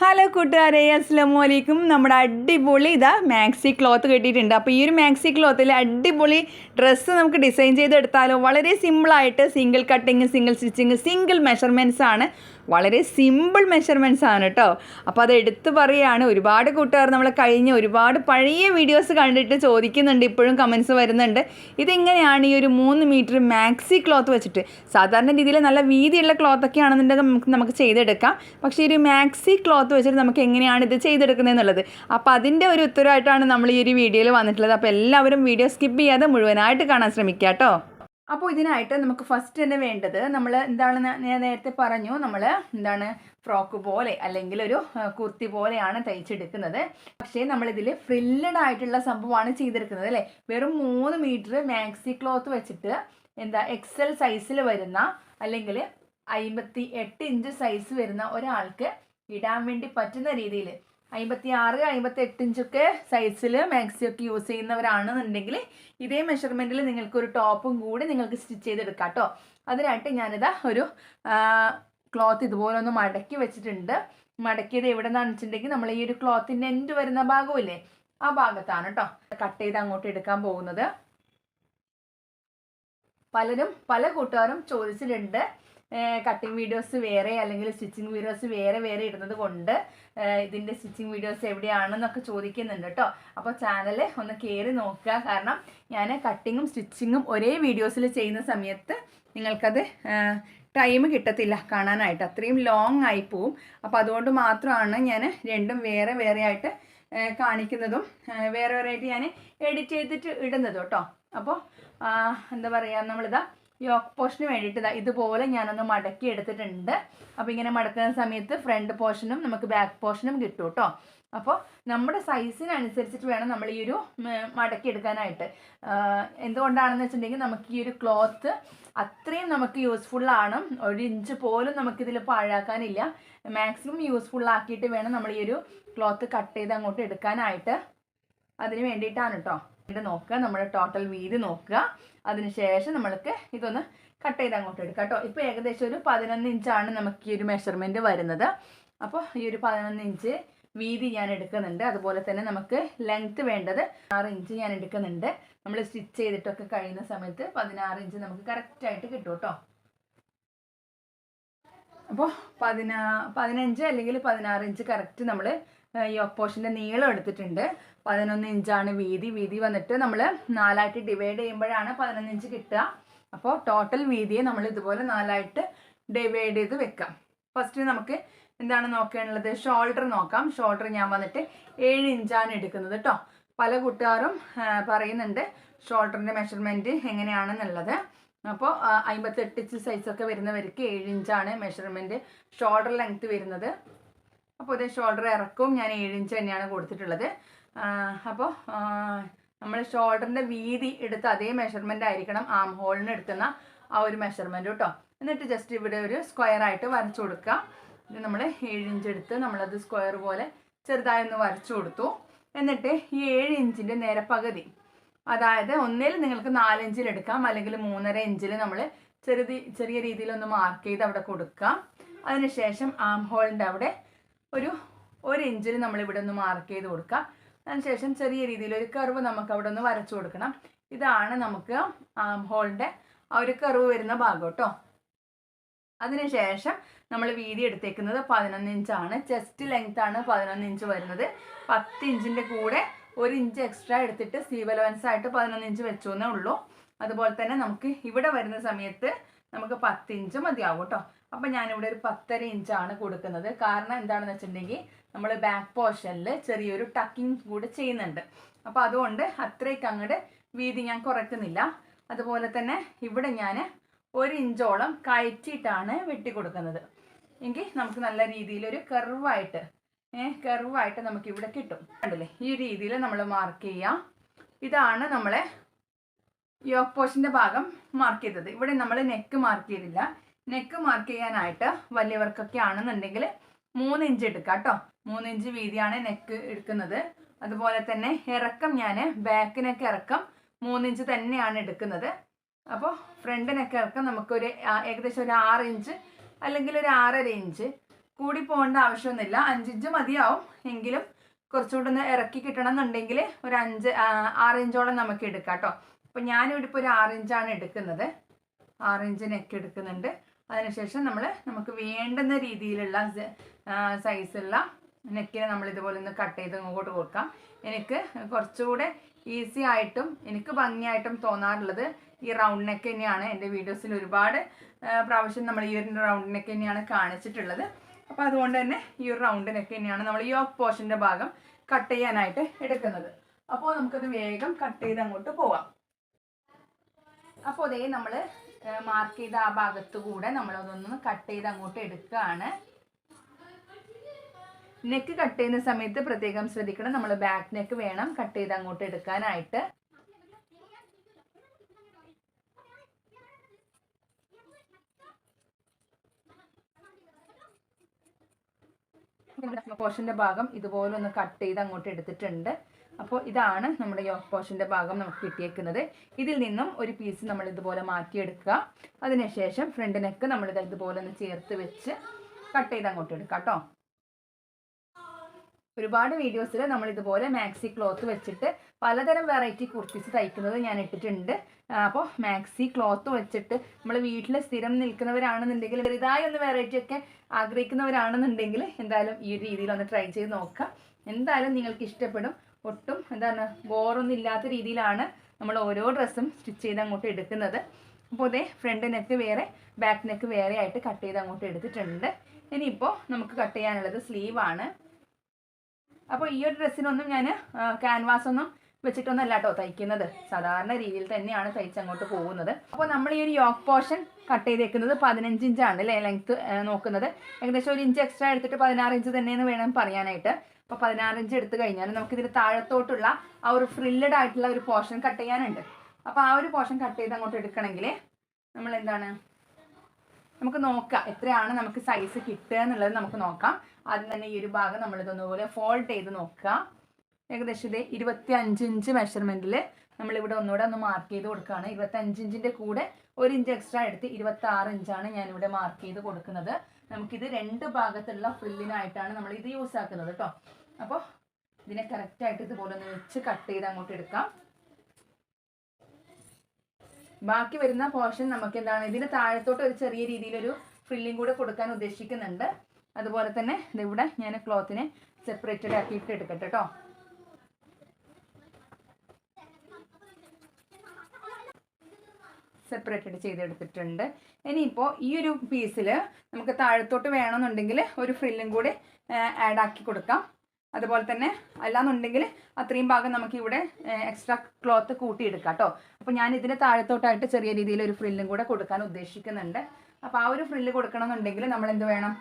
Hello കൂട്ടുകാരെ. അസ്സാം വലൈക്കും നമ്മുടെ അടിപൊളി ഇതാ മാക്സി ക്ലോത്ത് കിട്ടിയിട്ടുണ്ട്. അപ്പോൾ ഈ ഒരു മാക്സി ക്ലോത്തിൽ അടിപൊളി ഡ്രസ്സ് നമുക്ക് ഡിസൈൻ ചെയ്തെടുത്താലോ വളരെ സിമ്പിളായിട്ട് single cutting single stitching single measurements ആണ്. വളരെ സിമ്പിൾ മെഷർമെന്റ്സ് ആണ് കേട്ടോ അപ്പോൾ അത് എടുത്തു പറയുകയാണ് ഒരുപാട് കൂട്ടുകാർ നമ്മൾ കഴിഞ്ഞ ഒരുപാട് പഴയ വീഡിയോസ് കണ്ടിട്ട് ചോദിക്കുന്നുണ്ട്. ഇപ്പോഴും കമൻസ് വരുന്നുണ്ട്. ഇതെങ്ങനെയാണ് ഈ ഒരു മൂന്ന് മീറ്റർ മാക്സി ക്ലോത്ത് വെച്ചിട്ട്? സാധാരണ രീതിയിൽ നല്ല വീതിയുള്ള ക്ലോത്തൊക്കെ ആണെന്നുണ്ടെങ്കിൽ നമുക്ക് നമുക്ക് ചെയ്തെടുക്കാം. പക്ഷേ ഈ ഒരു മാക്സി ക്ലോത്ത് വെച്ചിട്ട് നമുക്ക് എങ്ങനെയാണ് ഇത് ചെയ്തെടുക്കുന്നത് എന്നുള്ളത്. അപ്പോൾ അതിന്റെ ഒരു ഉത്തരവായിട്ടാണ് നമ്മൾ ഈ ഒരു വീഡിയോയിൽ വന്നിട്ടുള്ളത്. അപ്പോൾ എല്ലാവരും വീഡിയോ സ്കിപ്പ് ചെയ്യാതെ മുഴുവനായിട്ട് കാണാൻ ശ്രമിക്കുക കേട്ടോ. അപ്പോൾ ഇതിനായിട്ട് നമുക്ക് ഫസ്റ്റ് തന്നെ വേണ്ടത് നമ്മൾ എന്താണ് ഞാൻ നേരത്തെ പറഞ്ഞു നമ്മൾ എന്താണ് ഫ്രോക്ക് പോലെ അല്ലെങ്കിൽ ഒരു കുർത്തി പോലെയാണ് തയ്ച്ചെടുക്കുന്നത്. പക്ഷേ നമ്മളിതിൽ ഫ്രില്ലഡ് ആയിട്ടുള്ള സംഭവമാണ് ചെയ്തെടുക്കുന്നത് അല്ലേ? വെറും മൂന്ന് മീറ്റർ മാക്സി ക്ലോത്ത് വെച്ചിട്ട് എന്താ എക്സൽ സൈസിൽ വരുന്ന അല്ലെങ്കിൽ അമ്പത്തി എട്ട് ഇഞ്ച് സൈസ് വരുന്ന ഒരാൾക്ക് ഇടാൻ വേണ്ടി പറ്റുന്ന രീതിയിൽ അമ്പത്തി ആറ് അമ്പത്തി എട്ട് ഇഞ്ചൊക്കെ സൈസിൽ മാക്സി ഒക്കെ യൂസ് ചെയ്യുന്നവരാണെന്നുണ്ടെങ്കിൽ ഇതേ മെഷർമെന്റിൽ നിങ്ങൾക്ക് ഒരു ടോപ്പും കൂടി നിങ്ങൾക്ക് സ്റ്റിച്ച് ചെയ്തെടുക്കാം കേട്ടോ അതിനായിട്ട് ഞാനിതാ ഒരു ക്ലോത്ത് ഇതുപോലെ ഒന്ന് മടക്കി വെച്ചിട്ടുണ്ട്. മടക്കിയത് എവിടെ നിന്നാണെന്ന് വെച്ചിട്ടുണ്ടെങ്കിൽ നമ്മൾ ഈ ഒരു ക്ലോത്തിന്റെ എൻഡ് വരുന്ന ഭാഗമില്ലേ ആ ഭാഗത്താണ് കേട്ടോ കട്ട് ചെയ്ത് അങ്ങോട്ട് എടുക്കാൻ പോകുന്നത്. പലരും പല കൂട്ടുകാരും ചോദിച്ചിട്ടുണ്ട്. കട്ടിങ് വീഡിയോസ് വേറെ അല്ലെങ്കിൽ സ്റ്റിച്ചിങ് വീഡിയോസ് വേറെ വേറെ ഇടുന്നത് കൊണ്ട് ഇതിന്റെ സ്റ്റിച്ചിങ് വീഡിയോസ് എവിടെയാണെന്നൊക്കെ ചോദിക്കുന്നുണ്ട് കേട്ടോ. അപ്പോൾ ചാനൽ ഒന്ന് കയറി നോക്കുക. കാരണം ഞാൻ കട്ടിങ്ങും സ്റ്റിച്ചിങ്ങും ഒരേ വീഡിയോസിൽ ചെയ്യുന്ന സമയത്ത് നിങ്ങൾക്കത് ടൈം കിട്ടത്തില്ല കാണാനായിട്ട്. അത്രയും ലോങ് ആയി പോവും. അപ്പോൾ അതുകൊണ്ട് മാത്രമാണ് ഞാൻ രണ്ടും വേറെ വേറെ ആയിട്ട് കാണിക്കുന്നതും വേറെ വേറെ ആയിട്ട് ഞാൻ എഡിറ്റ് ചെയ്തിട്ട് ഇടുന്നതും കേട്ടോ. അപ്പോൾ എന്താ പറയുക നമ്മളിതാ യോക്ക് പോർഷന് വേണ്ടിയിട്ട് ഇതുപോലെ ഞാനൊന്ന് മടക്കി എടുത്തിട്ടുണ്ട്. അപ്പോൾ ഇങ്ങനെ മടക്കുന്ന സമയത്ത് ഫ്രണ്ട് പോർഷനും നമുക്ക് ബാക്ക് പോർഷനും കിട്ടും കേട്ടോ അപ്പോൾ നമ്മുടെ സൈസിനനുസരിച്ചിട്ട് വേണം നമ്മൾ ഈ ഒരു മടക്കി എടുക്കാനായിട്ട്. എന്തുകൊണ്ടാണെന്ന് വെച്ചിട്ടുണ്ടെങ്കിൽ നമുക്ക് ഈ ഒരു ക്ലോത്ത് അത്രയും നമുക്ക് യൂസ്ഫുള്ളാണ് ഒരു ഇഞ്ച് പോലും നമുക്കിതിൽ പാഴാക്കാനില്ല. മാക്സിമം യൂസ്ഫുള്ളാക്കിയിട്ട് വേണം നമ്മൾ ഈ ഒരു ക്ലോത്ത് കട്ട് ചെയ്ത് അങ്ങോട്ട് എടുക്കാനായിട്ട്. അതിന് വേണ്ടിയിട്ടാണ് കേട്ടോ ഇത് നോക്കുക നമ്മുടെ ടോട്ടൽ വീതി നോക്കുക. അതിനുശേഷം നമ്മൾക്ക് ഇതൊന്ന് കട്ട് ചെയ്ത് അങ്ങോട്ട് എടുക്കാം കേട്ടോ. ഇപ്പോൾ ഏകദേശം ഒരു പതിനൊന്ന് ഇഞ്ചാണ് നമുക്ക് ഈ ഒരു മെഷർമെന്റ് വരുന്നത്. അപ്പോൾ ഈ ഒരു പതിനൊന്ന് ഇഞ്ച് വീതി ഞാൻ എടുക്കുന്നുണ്ട്. അതുപോലെ തന്നെ നമുക്ക് ലെങ്ത്ത് വേണ്ടത് ആറ് ഇഞ്ച് ഞാൻ എടുക്കുന്നുണ്ട്. നമ്മൾ സ്റ്റിച്ച് ചെയ്തിട്ടൊക്കെ കഴിയുന്ന സമയത്ത് പതിനാറ് ഇഞ്ച് നമുക്ക് കറക്റ്റായിട്ട് കിട്ടും കേട്ടോ. അപ്പോൾ പതിനാ പതിനഞ്ച് അല്ലെങ്കിൽ പതിനാറ് ഇഞ്ച് കറക്റ്റ് നമ്മൾ ഈ ഒപ്പോഷന്റെ നീളം എടുത്തിട്ടുണ്ട്. പതിനൊന്ന് ഇഞ്ചാണ് വീതി. വീതി വന്നിട്ട് നമ്മൾ നാലായിട്ട് ഡിവൈഡ് ചെയ്യുമ്പോഴാണ് പതിനൊന്ന് ഇഞ്ച് കിട്ടുക. അപ്പോൾ ടോട്ടൽ വീതിയെ നമ്മൾ ഇതുപോലെ നാലായിട്ട് ഡിവൈഡ് ചെയ്ത് വെക്കാം. ഫസ്റ്റ് നമുക്ക് എന്താണ് നോക്കാനുള്ളത് ഷോൾഡർ നോക്കാം. ഷോൾഡർ ഞാൻ വന്നിട്ട് ഏഴ് ഇഞ്ചാണ് എടുക്കുന്നത് കേട്ടോ പല കൂട്ടുകാരും പറയുന്നുണ്ട് ഷോൾഡറിന്റെ മെഷർമെന്റ് എങ്ങനെയാണെന്നുള്ളത്. അപ്പോൾ അമ്പത്തെട്ട് ഇഞ്ച് സൈസൊക്കെ വരുന്നവർക്ക് ഏഴ് ഇഞ്ചാണ് മെഷർമെന്റ് ഷോൾഡർ ലെങ്ത്ത് വരുന്നത്. അപ്പോൾ ഇത് ഷോൾഡർ ഇറക്കും. ഞാൻ ഏഴ് ഇഞ്ച് തന്നെയാണ് കൊടുത്തിട്ടുള്ളത്. അപ്പോൾ നമ്മൾ ഷോൾഡറിന്റെ വീതി എടുത്ത അതേ മെഷർമെന്റ് ആയിരിക്കണം. ആം ഹോളിന് എടുക്കുന്ന ആ ഒരു മെഷർമെന്റ് കേട്ടോ എന്നിട്ട് ജസ്റ്റ് ഇവിടെ ഒരു സ്ക്വയർ ആയിട്ട് വരച്ചു കൊടുക്കുക. ഇത് നമ്മൾ ഏഴ് ഇഞ്ച് എടുത്ത് നമ്മളത് സ്ക്വയർ പോലെ ചെറുതായി ഒന്ന് വരച്ചു കൊടുത്തു. എന്നിട്ട് ഈ ഏഴ് ഇഞ്ചിന്റെ നേരെ പകുതി അതായത് ഒന്നിൽ നിങ്ങൾക്ക് നാല് ഇഞ്ചിൽ എടുക്കാം. അല്ലെങ്കിൽ മൂന്നര ഇഞ്ചിൽ നമ്മൾ ചെറുതി ചെറിയ രീതിയിലൊന്ന് മാർക്ക് ചെയ്ത് അവിടെ കൊടുക്കാം. അതിനുശേഷം ആം ഹോളിന്റെ അവിടെ ഒരു ഒരു ഇഞ്ചിൽ നമ്മൾ ഇവിടെ ഒന്ന് മാർക്ക് ചെയ്ത് കൊടുക്കാം. അതിനുശേഷം ചെറിയ രീതിയിൽ ഒരു കർവ് നമുക്ക് അവിടെ ഒന്ന് വരച്ചു കൊടുക്കണം. ഇതാണ് നമുക്ക് ആം ഹോളിന്റെ ആ ഒരു കർവ് വരുന്ന ഭാഗം കേട്ടോ അതിനുശേഷം നമ്മൾ വീതി എടുത്തേക്കുന്നത് പതിനൊന്ന് ഇഞ്ചാണ് ചെസ്റ്റ് ലെങ്ത് ആണ് പതിനൊന്ന് ഇഞ്ച് വരുന്നത്. പത്ത് ഇഞ്ചിന്റെ കൂടെ ഒരു ഇഞ്ച് എക്സ്ട്രാ എടുത്തിട്ട് സീവ് അലവൻസ് ആയിട്ട് പതിനൊന്ന് ഇഞ്ച് വെച്ചു എന്നേ ഉള്ളൂ. അതുപോലെ തന്നെ നമുക്ക് ഇവിടെ വരുന്ന സമയത്ത് നമുക്ക് പത്ത് ഇഞ്ച് മതിയാവും കേട്ടോ അപ്പം ഞാനിവിടെ ഒരു പത്തര ഇഞ്ചാണ് കൊടുക്കുന്നത്. കാരണം എന്താണെന്ന് വെച്ചിട്ടുണ്ടെങ്കിൽ നമ്മൾ ബാക്ക് പോർഷനിൽ ചെറിയൊരു ടക്കിങ് കൂടെ ചെയ്യുന്നുണ്ട്. അപ്പോൾ അതുകൊണ്ട് അത്രയ്ക്ക് അങ്ങോട്ട് വീതി ഞാൻ കുറയ്ക്കുന്നില്ല. അതുപോലെ തന്നെ ഇവിടെ ഞാൻ ഒരു ഇഞ്ചോളം കയറ്റിയിട്ടാണ് വെട്ടി കൊടുക്കുന്നത്. എങ്കിൽ നമുക്ക് നല്ല രീതിയിൽ ഒരു കർവായിട്ട് ഏഹ് കർവായിട്ട് നമുക്ക് ഇവിടെ കിട്ടും. കണ്ടില്ലേ? ഈ രീതിയിൽ നമ്മൾ മാർക്ക് ചെയ്യാം. ഇതാണ് നമ്മളെ യോക്ക് പോഷന്റെ ഭാഗം മാർക്ക് ചെയ്തത്. ഇവിടെ നമ്മൾ നെക്ക് മാർക്ക് ചെയ്തില്ല. നെക്ക് മാർക്ക് ചെയ്യാനായിട്ട് വലിയവർക്കൊക്കെ ആണെന്നുണ്ടെങ്കിൽ മൂന്ന് ഇഞ്ച് എടുക്കാം കേട്ടോ. മൂന്ന് ഇഞ്ച് വീതിയാണ് നെക്ക് എടുക്കുന്നത്. അതുപോലെ തന്നെ ഇറക്കം ഞാൻ ബാക്കിനൊക്കെ ഇറക്കം മൂന്ന് ഇഞ്ച് തന്നെയാണ് എടുക്കുന്നത്. അപ്പോൾ ഫ്രണ്ട് ഫ്രണ്ടിനൊക്കെ ഇറക്കം നമുക്കൊരു ഏകദേശം ഒരു ആറ് ഇഞ്ച് അല്ലെങ്കിൽ ഒരു ആറര ഇഞ്ച്. കൂടി പോകേണ്ട ആവശ്യമൊന്നുമില്ല. അഞ്ചിഞ്ച് മതിയാവും. എങ്കിലും കുറച്ചുകൂടെ ഒന്ന് ഇറക്കി കിട്ടണം എന്നുണ്ടെങ്കിൽ ഒരു അഞ്ച് ആറ് ഇഞ്ചോളം നമുക്ക് എടുക്കാം കേട്ടോ. അപ്പം ഞാനിവിടെ ഇപ്പോൾ ഒരു ആറ് ഇഞ്ചാണ് എടുക്കുന്നത്. ആറ് ഇഞ്ച് നെക്ക് എടുക്കുന്നുണ്ട്. അതിനുശേഷം നമ്മൾ നമുക്ക് വേണ്ടുന്ന രീതിയിലുള്ള സൈസുള്ള നെക്കിനെ നമ്മൾ ഇതുപോലെ ഒന്ന് കട്ട് ചെയ്ത് ഇങ്ങോട്ട് കൊടുക്കാം. എനിക്ക് കുറച്ചുകൂടെ ഈസി ആയിട്ടും എനിക്ക് ഭംഗിയായിട്ടും തോന്നാറുള്ളത് ഈ റൗണ്ട് നെക്ക് തന്നെയാണ്. എന്റെ വീഡിയോസിൽ ഒരുപാട് പ്രാവശ്യം നമ്മൾ ഈ ഒരു റൗണ്ട് നെക്ക് തന്നെയാണ് കാണിച്ചിട്ടുള്ളത്. അപ്പോൾ അതുകൊണ്ട് തന്നെ ഈ ഒരു റൗണ്ട് നെക്ക് തന്നെയാണ് നമ്മൾ ഈ ഓഫ് പോർഷന്റെ ഭാഗം കട്ട് ചെയ്യാനായിട്ട് എടുക്കുന്നത്. അപ്പോൾ നമുക്കത് വേഗം കട്ട് ചെയ്ത് അങ്ങോട്ട് പോവാം. അപ്പോൾ അതേ നമ്മൾ മാർക്ക് ചെയ്ത ആ ഭാഗത്ത് കൂടെ നമ്മളതൊന്ന് കട്ട് ചെയ്ത് അങ്ങോട്ട് എടുക്കുകയാണ്. നെക്ക് കട്ട് ചെയ്യുന്ന സമയത്ത് പ്രത്യേകം ശ്രദ്ധിക്കണം. നമ്മൾ ബാക്ക് നെക്ക് വേണം കട്ട് ചെയ്ത് അങ്ങോട്ട് എടുക്കാനായിട്ട്. പോർഷന്റെ ഭാഗം ഇതുപോലെ ഒന്ന് കട്ട് ചെയ്ത് അങ്ങോട്ട് എടുത്തിട്ടുണ്ട്. അപ്പോൾ ഇതാണ് നമ്മുടെ യോക്ക് പോർഷന്റെ ഭാഗം നമുക്ക് കിട്ടിയേക്കുന്നത്. ഇതിൽ നിന്നും ഒരു പീസ് നമ്മൾ ഇതുപോലെ മാറ്റിയെടുക്കുക. അതിനുശേഷം ഫ്രണ്ട് നെക്ക് നമ്മൾ ഇത് ഇതുപോലെ ഒന്ന് ചേർത്ത് വെച്ച് കട്ട് ചെയ്ത് അങ്ങോട്ട് എടുക്കാം കേട്ടോ. ഒരുപാട് വീഡിയോസിൽ നമ്മൾ ഇതുപോലെ മാക്സി ക്ലോത്ത് വെച്ചിട്ട് പലതരം വെറൈറ്റി കുർത്തിസ് തയ്ക്കുന്നത് ഞാൻ ഇട്ടിട്ടുണ്ട്. അപ്പോൾ മാക്സി ക്ലോത്ത് വെച്ചിട്ട് നമ്മൾ വീട്ടിൽ സ്ഥിരം നിൽക്കുന്നവരാണെന്നുണ്ടെങ്കിൽ ചെറുതായി ഒന്ന് വെറൈറ്റി ഒക്കെ ആഗ്രഹിക്കുന്നവരാണെന്നുണ്ടെങ്കിൽ എന്തായാലും ഈ ഒരു രീതിയിൽ ഒന്ന് ട്രൈ ചെയ്ത് നോക്കാം എന്തായാലും നിങ്ങൾക്ക് ഇഷ്ടപ്പെടും. ഒട്ടും എന്താണ് ബോറൊന്നും ഇല്ലാത്ത രീതിയിലാണ് നമ്മൾ ഓരോ ഡ്രസ്സും സ്റ്റിച്ച് ചെയ്ത് അങ്ങോട്ട് എടുക്കുന്നത്. അപ്പോൾ അതേ ഫ്രണ്ട് നെക്ക് വേറെ ബാക്ക് നെക്ക് വേറെ ആയിട്ട് കട്ട് ചെയ്ത് അങ്ങോട്ട് എടുത്തിട്ടുണ്ട്. ഇനിയിപ്പോൾ നമുക്ക് കട്ട് ചെയ്യാനുള്ളത് സ്ലീവാണ് അപ്പോൾ ഈ ഒരു ഡ്രസ്സിനൊന്നും ഞാൻ ക്യാൻവാസ് ഒന്നും വെച്ചിട്ടൊന്നല്ല കേട്ടോ തയ്ക്കുന്നത്. സാധാരണ രീതിയിൽ തന്നെയാണ് തയ്ച്ച് അങ്ങോട്ട് പോകുന്നത്. അപ്പോൾ നമ്മൾ ഈ ഒരു യോക്ക് പോർഷൻ കട്ട് ചെയ്തേക്കുന്നത് പതിനഞ്ച് ഇഞ്ചാണ് അല്ലേ ലെങ്ത്ത് നോക്കുന്നത്. ഏകദേശം ഒരു ഇഞ്ച് എക്സ്ട്രാ എടുത്തിട്ട് പതിനാറ് ഇഞ്ച് തന്നെയെന്ന് വേണം പറയാനായിട്ട്. അപ്പോൾ പതിനാറ് ഇഞ്ച് എടുത്തു കഴിഞ്ഞാൽ നമുക്ക് ഇതിന് താഴത്തോട്ടുള്ള ആ ഒരു ഫ്രില്ലഡ് ആയിട്ടുള്ള ഒരു പോർഷൻ കട്ട് ചെയ്യാനുണ്ട്. അപ്പോൾ ആ ഒരു പോർഷൻ കട്ട് ചെയ്ത് അങ്ങോട്ട് എടുക്കണമെങ്കിൽ നമ്മൾ എന്താണ് നമുക്ക് നോക്കാം എത്രയാണ് നമുക്ക് സൈസ് കിട്ടുക എന്നുള്ളത് നമുക്ക് നോക്കാം. ആദ്യം തന്നെ ഈ ഒരു ഭാഗം നമ്മൾ ഇതൊന്നുപോലെ ഫോൾഡ് ചെയ്ത് നോക്കുക. ഏകദേശം ഇത് ഇരുപത്തി അഞ്ച് ഇഞ്ച് നമ്മൾ ഇവിടെ ഒന്നുകൂടെ ഒന്ന് മാർക്ക് ചെയ്ത് കൊടുക്കുകയാണ്. ഇരുപത്തി അഞ്ച് ഇഞ്ചിന്റെ കൂടെ ഒരു ഇഞ്ച് എക്സ്ട്രാ എടുത്ത് ഇരുപത്തി ആറ് ഇഞ്ചാണ് ഇവിടെ മാർക്ക് ചെയ്ത് കൊടുക്കുന്നത്. നമുക്കിത് രണ്ട് ഭാഗത്തുള്ള ഫ്രില്ലിനായിട്ടാണ് നമ്മൾ ഇത് യൂസ് ആക്കുന്നത് കേട്ടോ അപ്പോൾ ഇതിനെ കറക്റ്റായിട്ട് ഇതുപോലെ ഒന്ന് വെച്ച് കട്ട് ചെയ്ത് അങ്ങോട്ട് എടുക്കാം. ബാക്കി വരുന്ന പോർഷൻ നമുക്ക് എന്താണ്? ഇതിന് താഴത്തോട്ട് ഒരു ചെറിയ രീതിയിലൊരു ഫ്രില്ലിംഗ് കൂടെ കൊടുക്കാൻ ഉദ്ദേശിക്കുന്നുണ്ട്. അതുപോലെ തന്നെ ഇവിടെ ഞാൻ ക്ലോത്തിനെ സെപ്പറേറ്റഡ് ആക്കിയിട്ട് എടുക്കട്ടെ കേട്ടോ സെപ്പറേറ്റഡ് ചെയ്തെടുത്തിട്ടുണ്ട്. ഇനിയിപ്പോൾ ഈ ഒരു പീസിൽ നമുക്ക് താഴത്തോട്ട് വേണമെന്നുണ്ടെങ്കിൽ ഒരു ഫ്രില്ലും കൂടി ആഡ് ആക്കി കൊടുക്കാം. അതുപോലെ തന്നെ അല്ലാന്നുണ്ടെങ്കിൽ അത്രയും ഭാഗം നമുക്ക് ഇവിടെ എക്സ്ട്രാ ക്ലോത്ത് കൂട്ടിയെടുക്കാം കേട്ടോ അപ്പോൾ ഞാൻ ഇതിന് താഴത്തോട്ടായിട്ട് ചെറിയ രീതിയിൽ ഒരു ഫ്രില്ലും കൂടെ കൊടുക്കാൻ ഉദ്ദേശിക്കുന്നുണ്ട്. അപ്പോൾ ആ ഒരു ഫ്രില്ല് കൊടുക്കണമെന്നുണ്ടെങ്കിൽ നമ്മൾ എന്ത് വേണം?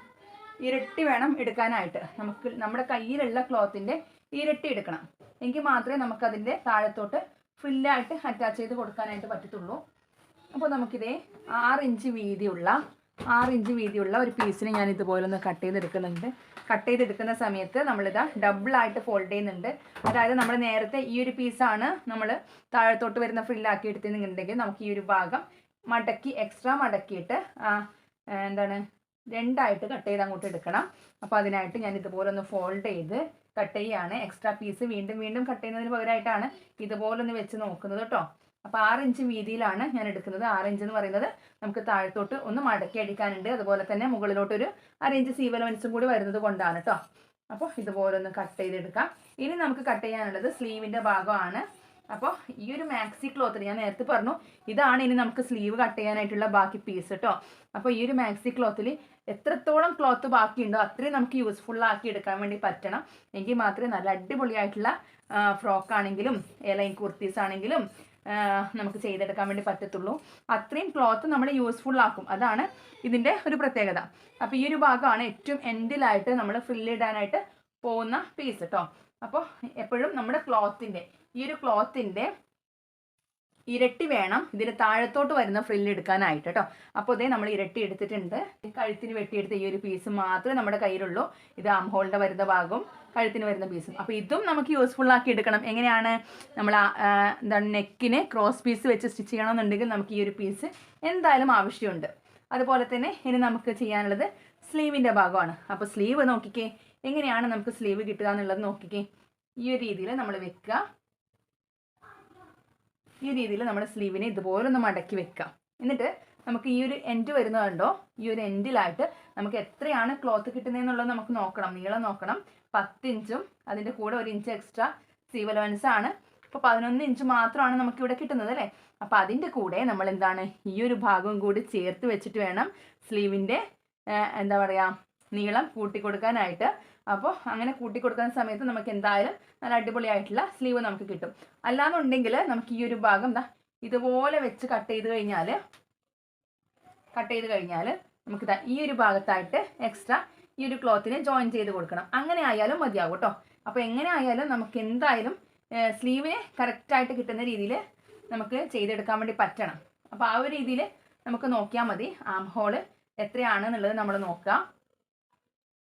ഇരട്ടി വേണം എടുക്കാനായിട്ട്. നമുക്ക് നമ്മുടെ കയ്യിലുള്ള ക്ലോത്തിന്റെ ഇരട്ടി എടുക്കണം. എങ്കിൽ മാത്രമേ നമുക്കതിന്റെ താഴത്തോട്ട് ഫില്ലായിട്ട് അറ്റാച്ച് ചെയ്ത് കൊടുക്കാനായിട്ട് പറ്റത്തുള്ളൂ. അപ്പോൾ നമുക്കിതേ ആറ് ഇഞ്ച് വീതിയുള്ള ആറ് ഇഞ്ച് വീതിയുള്ള ഒരു പീസിനെ ഞാൻ ഇതുപോലെ ഒന്ന് കട്ട് ചെയ്തെടുക്കുന്നുണ്ട്. കട്ട് ചെയ്തെടുക്കുന്ന സമയത്ത് നമ്മളിതാ ഡബിളായിട്ട് ഫോൾഡ് ചെയ്യുന്നുണ്ട്. അതായത് നമ്മൾ നേരത്തെ ഈ ഒരു പീസാണ് നമ്മൾ താഴത്തോട്ട് വരുന്ന ഫ്രില്ലാക്കി എടുത്തിട്ടുണ്ടെങ്കിൽ നമുക്ക് ഈ ഒരു ഭാഗം മടക്കി എക്സ്ട്രാ മടക്കിയിട്ട് എന്താണ് രണ്ടായിട്ട് കട്ട് ചെയ്ത് അങ്ങോട്ട് എടുക്കണം. അപ്പോൾ അതിനായിട്ട് ഞാൻ ഇതുപോലെ ഒന്ന് ഫോൾഡ് ചെയ്ത് കട്ട് ചെയ്യുകയാണ് എക്സ്ട്രാ പീസ് വീണ്ടും വീണ്ടും കട്ട് ചെയ്യുന്നതിന് പകരമായിട്ടാണ് ഇതുപോലെ ഒന്ന് വെച്ച് നോക്കുന്നത് കേട്ടോ അപ്പോൾ ആറ് ഇഞ്ച് വീതിയിലാണ് ഞാൻ എടുക്കുന്നത്. ആറ് ഇഞ്ച് എന്ന് പറയുന്നത് നമുക്ക് താഴത്തോട്ട് ഒന്ന് മടക്കി അടിക്കാനുണ്ട്. അതുപോലെ തന്നെ മുകളിലോട്ടൊരു അര ഇഞ്ച് സീവ് എലവൻസും കൂടി വരുന്നത് കൊണ്ടാണ് കേട്ടോ അപ്പോൾ ഇതുപോലെ ഒന്ന് കട്ട് ചെയ്തെടുക്കാം. ഇനി നമുക്ക് കട്ട് ചെയ്യാനുള്ളത് സ്ലീവിന്റെ ഭാഗമാണ്. അപ്പോൾ ഈ ഒരു മാക്സി ക്ലോത്തിൽ ഞാൻ നേരത്തെ പറഞ്ഞു ഇതാണ് ഇനി നമുക്ക് സ്ലീവ് കട്ട് ചെയ്യാനായിട്ടുള്ള ബാക്കി പീസ് കേട്ടോ അപ്പോൾ ഈ ഒരു മാക്സി ക്ലോത്തിൽ എത്രത്തോളം ക്ലോത്ത് ബാക്കിയുണ്ടോ അത്രയും നമുക്ക് യൂസ്ഫുൾ ആക്കി എടുക്കാൻ വേണ്ടി പറ്റണം. എങ്കിൽ മാത്രമേ നല്ല അടിപൊളിയായിട്ടുള്ള ഫ്രോക്ക് ആണെങ്കിലും എലൈൻ കുർത്തീസ് ആണെങ്കിലും നമുക്ക് ചെയ്തെടുക്കാൻ വേണ്ടി പറ്റത്തുള്ളൂ. അത്രയും ക്ലോത്ത് നമ്മൾ യൂസ്ഫുൾ ആക്കും. അതാണ് ഇതിന്റെ ഒരു പ്രത്യേകത. അപ്പോൾ ഈ ഒരു ഭാഗമാണ് ഏറ്റവും എൻഡിലായിട്ട് നമ്മൾ ഫ്രില്ലിടാനായിട്ട് പോകുന്ന പീസ് കേട്ടോ അപ്പോൾ എപ്പോഴും നമ്മുടെ ക്ലോത്തിന്റെ ഈ ഒരു ക്ലോത്തിന്റെ ഇരട്ടി വേണം. ഇതിന് താഴത്തോട്ട് വരുന്ന ഫ്രില്ല് എടുക്കാനായിട്ട് കേട്ടോ അപ്പോൾ ഇതേ നമ്മൾ ഇരട്ടി എടുത്തിട്ടുണ്ട്. കഴുത്തിന് വെട്ടിയെടുത്ത ഈ ഒരു പീസ് മാത്രമേ നമ്മുടെ കയ്യിലുള്ളൂ. ഇത് ആം വരുന്ന ഭാഗവും കഴുത്തിന് വരുന്ന പീസും അപ്പോൾ ഇതും നമുക്ക് യൂസ്ഫുൾ ആക്കി എടുക്കണം. എങ്ങനെയാണ് നമ്മൾ എന്താണ് നെക്കിന് ക്രോസ് പീസ് വെച്ച് സ്റ്റിച്ച് ചെയ്യണമെന്നുണ്ടെങ്കിൽ നമുക്ക് ഈ ഒരു പീസ് എന്തായാലും ആവശ്യമുണ്ട്. അതുപോലെ തന്നെ ഇനി നമുക്ക് ചെയ്യാനുള്ളത് സ്ലീവിന്റെ ഭാഗമാണ്. അപ്പോൾ സ്ലീവ് നോക്കിക്കേ. എങ്ങനെയാണ് നമുക്ക് സ്ലീവ് കിട്ടുക എന്നുള്ളത് നോക്കിക്കേ. ഈ ഒരു രീതിയിൽ നമ്മൾ വെക്കുക. ഈ രീതിയിൽ നമ്മൾ സ്ലീവിനെ ഇതുപോലെ ഒന്ന് മടക്കി വെക്കാം. എന്നിട്ട് നമുക്ക് ഈ ഒരു എൻഡ് വരുന്നത് കണ്ടോ? ഈ ഒരു എൻഡിലായിട്ട് നമുക്ക് എത്രയാണ് ക്ലോത്ത് കിട്ടുന്നതെന്നുള്ളത് നമുക്ക് നോക്കണം. നീളം നോക്കണം. പത്ത് ഇഞ്ചും അതിന്റെ കൂടെ ഒരു ഇഞ്ച് എക്സ്ട്രാ സീവ് അലവൻസ് ആണ്. ഇപ്പോൾ പതിനൊന്ന് ഇഞ്ച് മാത്രമാണ് നമുക്ക് ഇവിടെ കിട്ടുന്നത് അല്ലേ? അപ്പോൾ അതിന്റെ കൂടെ നമ്മൾ എന്താണ് ഈ ഒരു ഭാഗവും കൂടി ചേർത്ത് വെച്ചിട്ട് വേണം സ്ലീവിന്റെ എന്താ പറയുക നീളം കൂട്ടി കൊടുക്കാനായിട്ട് അപ്പോൾ അങ്ങനെ കൂട്ടി കൊടുക്കുന്ന സമയത്ത് നമുക്ക് എന്തായാലും നല്ല അടിപൊളിയായിട്ടുള്ള സ്ലീവ് നമുക്ക് കിട്ടും. അല്ലാന്നുണ്ടെങ്കിൽ നമുക്ക് ഈ ഒരു ഭാഗം എന്താ ഇതുപോലെ വെച്ച് കട്ട് ചെയ്ത് കഴിഞ്ഞാൽ കട്ട് ചെയ്ത് കഴിഞ്ഞാൽ നമുക്ക് ഈ ഒരു ഭാഗത്തായിട്ട് എക്സ്ട്രാ ഈ ഒരു ക്ലോത്തിന് ജോയിൻ ചെയ്ത് കൊടുക്കണം. അങ്ങനെ ആയാലും മതിയാകും കേട്ടോ. അപ്പോൾ എങ്ങനെ ആയാലും നമുക്ക് എന്തായാലും സ്ലീവിനെ കറക്റ്റായിട്ട് കിട്ടുന്ന രീതിയിൽ നമുക്ക് ചെയ്തെടുക്കാൻ വേണ്ടി പറ്റണം. അപ്പോൾ ആ ഒരു രീതിയിൽ നമുക്ക് നോക്കിയാൽ മതി. ആം ഹോൾ എത്രയാണെന്നുള്ളത് നമ്മൾ നോക്കുക.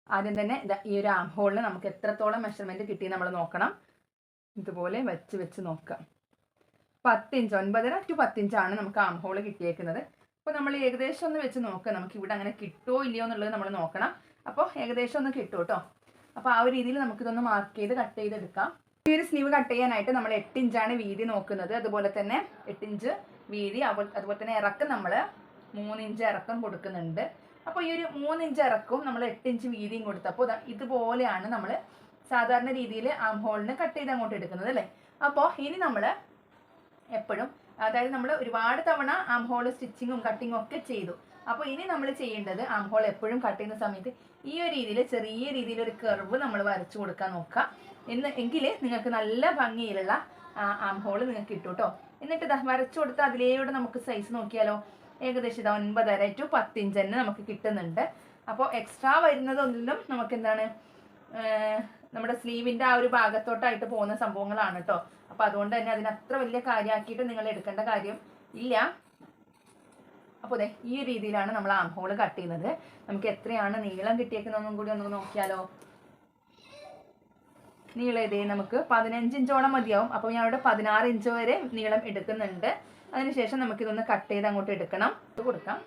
ആദ്യം തന്നെ ഈ ഒരു ആം ഹോളിന് നമുക്ക് എത്രത്തോളം മെഷർമെന്റ് കിട്ടി നമ്മൾ നോക്കണം. ഇതുപോലെ വെച്ച് വെച്ച് നോക്കാം. പത്തിഞ്ച് ഒൻപതര ടു പത്തിഞ്ചാണ് നമുക്ക് ആം ഹോൾ കിട്ടിയേക്കുന്നത്. അപ്പോൾ നമ്മൾ ഏകദേശം ഒന്ന് വെച്ച് നോക്കുക നമുക്ക് ഇവിടെ അങ്ങനെ കിട്ടുമോ ഇല്ലയോ എന്നുള്ളത് നമ്മൾ നോക്കണം. അപ്പോൾ ഏകദേശം ഒന്ന് കിട്ടും കേട്ടോ. അപ്പോൾ ആ ഒരു രീതിയിൽ നമുക്കിതൊന്ന് മാർക്ക് ചെയ്ത് കട്ട് ചെയ്തെടുക്കാം. ഈ ഒരു സ്ലീവ് കട്ട് ചെയ്യാനായിട്ട് നമ്മൾ എട്ട് ഇഞ്ചാണ് വീതി നോക്കുന്നത്. അതുപോലെ തന്നെ എട്ട് ഇഞ്ച് വീതി അതുപോലെ തന്നെ ഇറക്കം നമ്മൾ മൂന്ന് ഇഞ്ച് ഇറക്കം കൊടുക്കുന്നുണ്ട്. അപ്പോൾ ഈ ഒരു മൂന്ന് ഇഞ്ച് ഇറക്കും നമ്മൾ എട്ട് ഇഞ്ച് വീതിയും കൊടുത്തപ്പോൾ ഇതുപോലെയാണ് നമ്മൾ സാധാരണ രീതിയിൽ ആം ഹോളിന് കട്ട് ചെയ്ത് അങ്ങോട്ട് എടുക്കുന്നത് അല്ലേ? അപ്പോൾ ഇനി നമ്മൾ എപ്പോഴും അതായത് നമ്മൾ ഒരുപാട് തവണ ആം ഹോൾ സ്റ്റിച്ചിങ്ങും കട്ടിങ്ങും ഒക്കെ ചെയ്തു. അപ്പോൾ ഇനി നമ്മൾ ചെയ്യേണ്ടത് ആം ഹോൾ എപ്പോഴും കട്ട് ചെയ്യുന്ന സമയത്ത് ഈ ഒരു രീതിയിൽ ചെറിയ രീതിയിൽ ഒരു കർവ് നമ്മൾ വരച്ചു കൊടുക്കാൻ നോക്കുക. എന്ന് എങ്കിൽ നിങ്ങൾക്ക് നല്ല ഭംഗിയിലുള്ള ആം ഹോൾ നിങ്ങൾക്ക് കിട്ടും കേട്ടോ എന്നിട്ട് വരച്ചു കൊടുത്ത് അതിലേയൂടെ നമുക്ക് സൈസ് നോക്കിയാലോ? ഏകദേശം ഇതാ ഒൻപതര ടു പത്ത് ഇഞ്ച് തന്നെ നമുക്ക് കിട്ടുന്നുണ്ട്. അപ്പോൾ എക്സ്ട്രാ വരുന്നതൊന്നിലും നമുക്ക് എന്താണ് നമ്മുടെ സ്ലീവിന്റെ ആ ഒരു ഭാഗത്തോട്ടായിട്ട് പോകുന്ന സംഭവങ്ങളാണ് കേട്ടോ അപ്പോൾ അതുകൊണ്ട് തന്നെ അതിനത്ര വലിയ കാര്യമാക്കിയിട്ട് നിങ്ങൾ എടുക്കേണ്ട കാര്യം ഇല്ല. അപ്പോൾ അതെ ഈ രീതിയിലാണ് നമ്മൾ ആം ഹോൾ കട്ട് ചെയ്യുന്നത്. നമുക്ക് എത്രയാണ് നീളം കിട്ടിയേക്കുന്നതെന്നും കൂടി ഒന്ന് നോക്കിയാലോ. നീളം ഇതേ നമുക്ക് പതിനഞ്ച് ഇഞ്ചോളം മതിയാവും. അപ്പോൾ ഞാൻ അവിടെ പതിനാറ് ഇഞ്ച് വരെ നീളം എടുക്കുന്നുണ്ട്. അതിനുശേഷം നമുക്കിതൊന്ന് കട്ട് ചെയ്ത് അങ്ങോട്ട് എടുക്കണം. കൊടുക്കാം.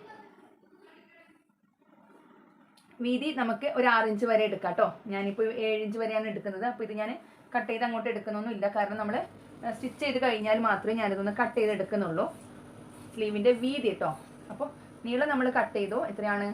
വീതി നമുക്ക് ഒരു ആറിഞ്ച് വരെ എടുക്കാം കേട്ടോ ഞാനിപ്പോൾ ഏഴ് ഇഞ്ച് വരെയാണ് എടുക്കുന്നത്. അപ്പോൾ ഇത് ഞാൻ കട്ട് ചെയ്ത് അങ്ങോട്ട് എടുക്കുന്നൊന്നുമില്ല കാരണം നമ്മൾ സ്റ്റിച്ച് ചെയ്ത് കഴിഞ്ഞാൽ മാത്രമേ ഞാനിതൊന്ന് കട്ട് ചെയ്ത് എടുക്കുന്നുള്ളൂ. സ്ലീവിന്റെ വീതി കേട്ടോ അപ്പോൾ നീളം നമ്മൾ കട്ട് ചെയ്തു. എത്രയാണ്?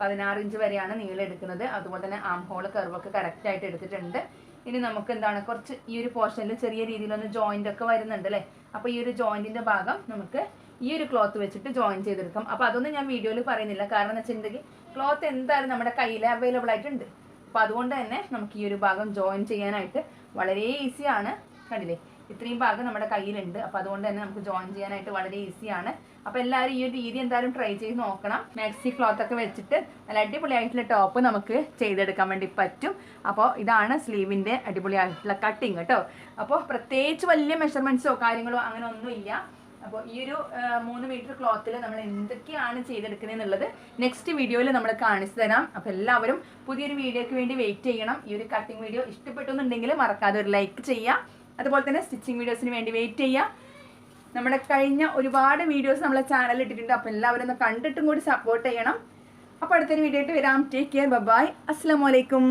പതിനാറ് ഇഞ്ച് വരെയാണ് നീളം എടുക്കുന്നത്. അതുപോലെ തന്നെ ആം ഹോൾ കർവൊക്കെ കറക്റ്റ് ആയിട്ട് എടുത്തിട്ടുണ്ട്. ഇനി നമുക്ക് എന്താണ് കുറച്ച് ഈ ഒരു പോർഷനിൽ ചെറിയ രീതിയിലൊന്ന് ജോയിന്റ് ഒക്കെ വരുന്നുണ്ട് അല്ലേ? അപ്പോൾ ഈ ഒരു ജോയിന്റിന്റെ ഭാഗം നമുക്ക് ഈ ഒരു ക്ലോത്ത് വെച്ചിട്ട് ജോയിൻ ചെയ്തെടുക്കാം. അപ്പോൾ അതൊന്നും ഞാൻ വീഡിയോയിൽ പറയുന്നില്ല. കാരണം എന്ന് വെച്ചിട്ടുണ്ടെങ്കിൽ ക്ലോത്ത് എന്തായാലും നമ്മുടെ കയ്യിൽ അവൈലബിൾ ആയിട്ടുണ്ട്. അപ്പോൾ അതുകൊണ്ട് തന്നെ നമുക്ക് ഈ ഒരു ഭാഗം ജോയിൻ ചെയ്യാനായിട്ട് വളരെ ഈസിയാണ് കണ്ടില്ലേ? ഇത്രയും ഭാഗം നമ്മുടെ കയ്യിലുണ്ട്. അപ്പോൾ അതുകൊണ്ട് തന്നെ നമുക്ക് ജോയിൻ ചെയ്യാനായിട്ട് വളരെ ഈസിയാണ് അപ്പോൾ എല്ലാവരും ഈ ഒരു രീതി എന്തായാലും ട്രൈ ചെയ്ത് നോക്കണം. മാക്സി ക്ലോത്ത് ഒക്കെ വെച്ചിട്ട് നല്ല അടിപൊളിയായിട്ടുള്ള ടോപ്പ് നമുക്ക് ചെയ്തെടുക്കാൻ വേണ്ടി പറ്റും. അപ്പോൾ ഇതാണ് സ്ലീവിന്റെ അടിപൊളിയായിട്ടുള്ള കട്ടിങ് കേട്ടോ. അപ്പോൾ പ്രത്യേകിച്ച് വലിയ മെഷർമെന്റ്സോ കാര്യങ്ങളോ അങ്ങനെ ഒന്നുമില്ല അപ്പോൾ ഈ ഒരു മൂന്ന് മീറ്റർ ക്ലോത്തിൽ നമ്മൾ എന്തൊക്കെയാണ് ചെയ്തെടുക്കുന്നത് എന്നുള്ളത് നെക്സ്റ്റ് വീഡിയോയിൽ നമ്മൾ കാണിച്ചു തരാം. അപ്പോൾ എല്ലാവരും പുതിയൊരു വീഡിയോയ്ക്ക് വേണ്ടി വെയിറ്റ് ചെയ്യണം. ഈ ഒരു കട്ടിങ് വീഡിയോ ഇഷ്ടപ്പെട്ടെന്നുണ്ടെങ്കിൽ മറക്കാതെ ഒരു ലൈക്ക് ചെയ്യുക. അതുപോലെ തന്നെ സ്റ്റിച്ചിങ് വീഡിയോസിന് വേണ്ടി വെയിറ്റ് ചെയ്യുക. നമ്മുടെ കഴിഞ്ഞ ഒരുപാട് വീഡിയോസ് നമ്മളെ ചാനലിൽ ഇട്ടിട്ടുണ്ട്. അപ്പോൾ എല്ലാവരും ഒന്ന് കണ്ടിട്ടും കൂടി സപ്പോർട്ട് ചെയ്യണം. അപ്പോൾ അടുത്തൊരു വീഡിയോ ആയിട്ട് വരാം. ടേക്ക് കെയർ ബൈ അസ്സാം വലൈക്കും